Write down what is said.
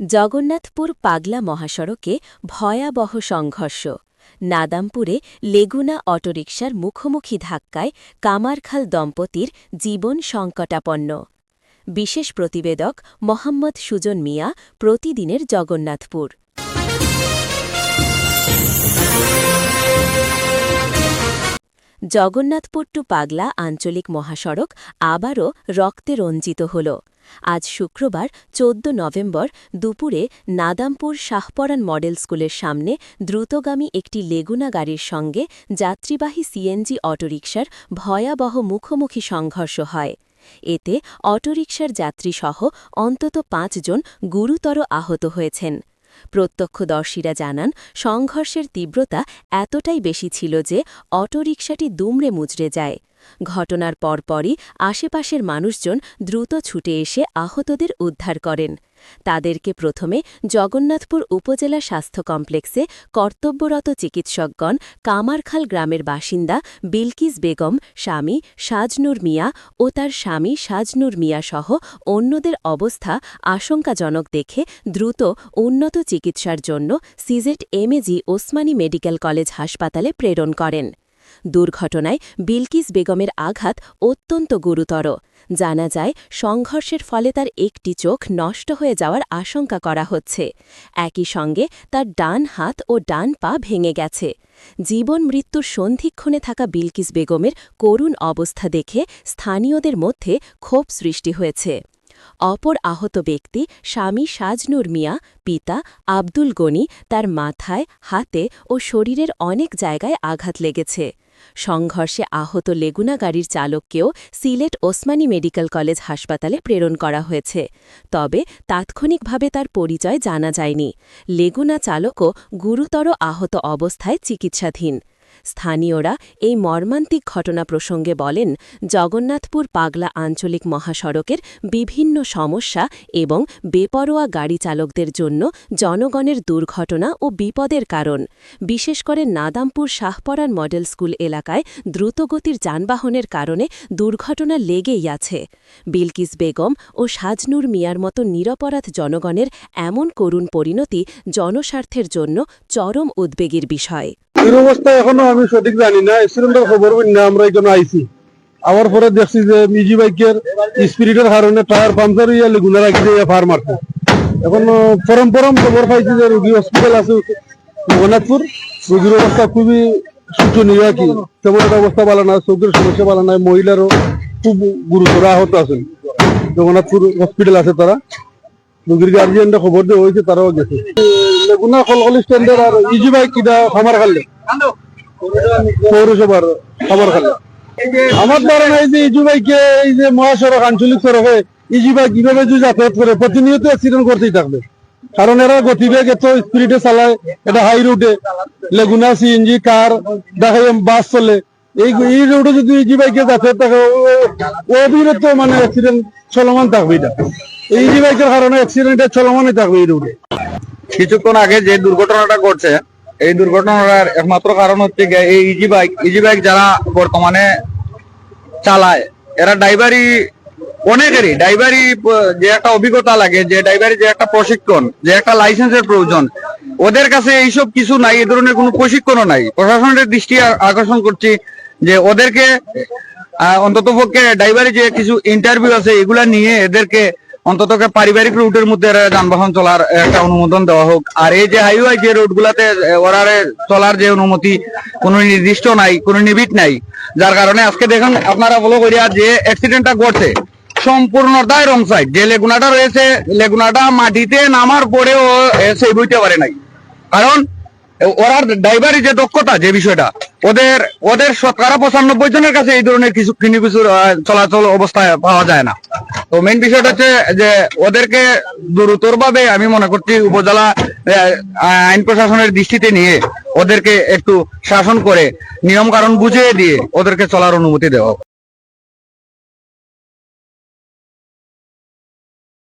জগন্নাথপুর পাগলা মহাসড়কে ভয়াবহ সংঘর্ষ। নাদামপুরে লেগুনা অটোরিকশার মুখোমুখি ধাক্কায় কামারখাল দম্পতির জীবন সংকটাপন্ন। বিশেষ প্রতিবেদক মোহাম্মদ সুজন মিয়া প্রতিদিনের জগন্নাথপুর। জগন্নাথপুর টু পাগলা আঞ্চলিক মহাসড়ক আবারও রক্তে রঞ্জিত হল। আজ শুক্রবার চোদ্দ নভেম্বর দুপুরে নাদামপুর শাহপরান মডেল স্কুলের সামনে দ্রুতগামী একটি লেগুনা গাড়ির সঙ্গে যাত্রীবাহী সিএনজি অটোরিকশার ভয়াবহ মুখোমুখি সংঘর্ষ হয়। এতে অটোরিকশার যাত্রীসহ অন্তত পাঁচজন গুরুতর আহত হয়েছেন। প্রত্যক্ষদর্শীরা জানান সংঘর্ষের তীব্রতা এতটাই বেশি ছিল যে অটোরিকশাটি দুমড়ে মুচড়ে যায়। ঘটনার পরপরই আশেপাশের মানুষজন দ্রুত ছুটে এসে আহতদের উদ্ধার করেন। তাদেরকে প্রথমে জগন্নাথপুর উপজেলা স্বাস্থ্য কমপ্লেক্সে কর্তব্যরত চিকিৎসকগণ কামারখাল গ্রামের বাসিন্দা বিলকিস বেগম, স্বামী সাজনুর মিয়া ও তার স্বামী সাজনুর মিয়া সহ অন্যদের অবস্থা আশঙ্কাজনক দেখে দ্রুত উন্নত চিকিৎসার জন্য সিজেট এমএজি ওসমানী মেডিকেল কলেজ হাসপাতালে প্রেরণ করেন। দুর্ঘটনায় বিলকিস বেগমের আঘাত অত্যন্ত গুরুতর। জানা যায়, সংঘর্ষের ফলে তার একটি চোখ নষ্ট হয়ে যাওয়ার আশঙ্কা করা হচ্ছে। একই সঙ্গে তার ডান হাত ও ডান পা ভেঙে গেছে। জীবন মৃত্যুর সন্ধিক্ষণে থাকা বিলকিস বেগমের করুণ অবস্থা দেখে স্থানীয়দের মধ্যে ক্ষোভ সৃষ্টি হয়েছে। অপর আহত ব্যক্তি স্বামী সাজনুর মিয়া, পিতা আব্দুল গনি, তার মাথায়, হাতে ও শরীরের অনেক জায়গায় আঘাত লেগেছে। সংঘর্ষে আহত লেগুনা গাড়ির চালককেও সিলেট ওসমানী মেডিকেল কলেজ হাসপাতালে প্রেরণ করা হয়েছে। তবে তাৎক্ষণিকভাবে তার পরিচয় জানা যায়নি। লেগুনা চালকও গুরুতর আহত অবস্থায় চিকিৎসাধীন। স্থানীয়রা এই মর্মান্তিক ঘটনা প্রসঙ্গে বলেন, জগন্নাথপুর পাগলা আঞ্চলিক মহাসড়কের বিভিন্ন সমস্যা এবং বেপরোয়া গাড়ি চালকদের জন্য জনগণের দুর্ঘটনা ও বিপদের কারণ। বিশেষ করে নাদামপুর শাহপরান মডেল স্কুল এলাকায় দ্রুতগতির যানবাহনের কারণে দুর্ঘটনা লেগেই আছে। বিলকিস বেগম ও সাজনুর মিয়ার মতো নিরপরাধ জনগণের এমন করুণ পরিণতি জনস্বার্থের জন্য চরম উদ্বেগের বিষয়। এর এখনও আমি সঠিক জানি না। অ্যাক্সিডেন্টের খবর না, আমরা এখানে আইছি। আবার পরে দেখছি যে মিজি বাইকের স্পিরিটের কারণে টায়ার পাংচার হইয়া লেগুনা রাখি দিয়ে ফার মারছে। এখন পরম পরম খবর পাইছি যে রোগী হসপিটাল আছে জগন্নাথপুর রোগীর অবস্থা খুবই শোচনীয় আর কি। তেমন অবস্থা ভালো না, চোখের সমস্যা ভালো নাই মহিলারও খুব গুরুতর আহত আছেন। জগন্নাথপুর হসপিটাল আছে তারা। রোগীর গার্জিয়ানরা খবর দেওয়া হয়েছে, তারাও গেছে। কলকলি স্ট্যান্ডার্ড আর ইজি বাইক কিটা খামার খালে। পৌরসভার খালে। আমার এই যে বাইকে এই যে মহাসড়ক আঞ্চলিক সড়কে ইজি বাইক কীভাবে যাতায়াত করে, প্রতিনিয়ত অ্যাক্সিডেন্ট করতেই থাকবে। কারণ এরা গতিবেগ এত স্পিডে চালায়, এটা হাই রুটে লেগুনা সিএনজি কার দেখা বাস চলে। এই এই রোডে যদি ইজি বাইকে যাতায়াত থাকে অবিরত মানে অ্যাক্সিডেন্ট চলমান থাকবে এটা। ইজি বাইকের কারণে অ্যাক্সিডেন্ট চলমানই থাকবে এই রোডে কিছুক্ষণ আগে যে দুর্ঘটনাটা ঘটছে, এই দুর্ঘটনার একমাত্র কারণ হচ্ছে এই ইজি বাইক ইজি বাইক যারা বর্তমানে চালায়, এরা ড্রাইভারি অনেকেরই ড্রাইভারি যে একটা অভিজ্ঞতা লাগে, যে ড্রাইভারি যে একটা প্রশিক্ষণ, যে একটা লাইসেন্সের প্রয়োজন, ওদের কাছে এইসব কিছু নাই, এ ধরনের কোনো প্রশিক্ষণও নাই। প্রশাসনের দৃষ্টি আকর্ষণ করছি যে ওদেরকে অন্তত পক্ষে ড্রাইভারি যে কিছু ইন্টারভিউ আছে, এগুলা নিয়ে এদেরকে অন্তত পারিবারিক রুটের মধ্যে যানবাহন চলার একটা অনুমোদন দেওয়া হোক। আর এই যে হাইওয়ে যে রোড গুলাতে ওরারে চলার যে অনুমতি কোনো নির্দিষ্ট নাই, কোনো নিবিট নাই। যার কারণে আজকে দেখুন, আপনারা বলো করিয়া যে অ্যাক্সিডেন্টটা ঘটছে সম্পূর্ণটাই রং সাইড যে লেগুনাটা রয়েছে, লেগুনাটা মাটিতে নামার পরেও সেই বইতে পারে নাই। কারণ ওরা ড্রাইভারি যে দক্ষতা, যে বিষয়টা, ওদের ওদের শতকরা পঁচানব্বই জনের কাছে এই ধরনের কিছু কিছু চলাচল অবস্থায় পাওয়া যায় না। তো মেইন বিষয়টা হচ্ছে যে ওদেরকে দ্রুতর ভাবে আমি মনে করছি উপজেলা আইন প্রশাসনের দৃষ্টিতে নিয়ে ওদেরকে একটু শাসন করে নিয়ম কারণ বুঝিয়ে দিয়ে ওদেরকে চলার অনুমতি দেওয়া।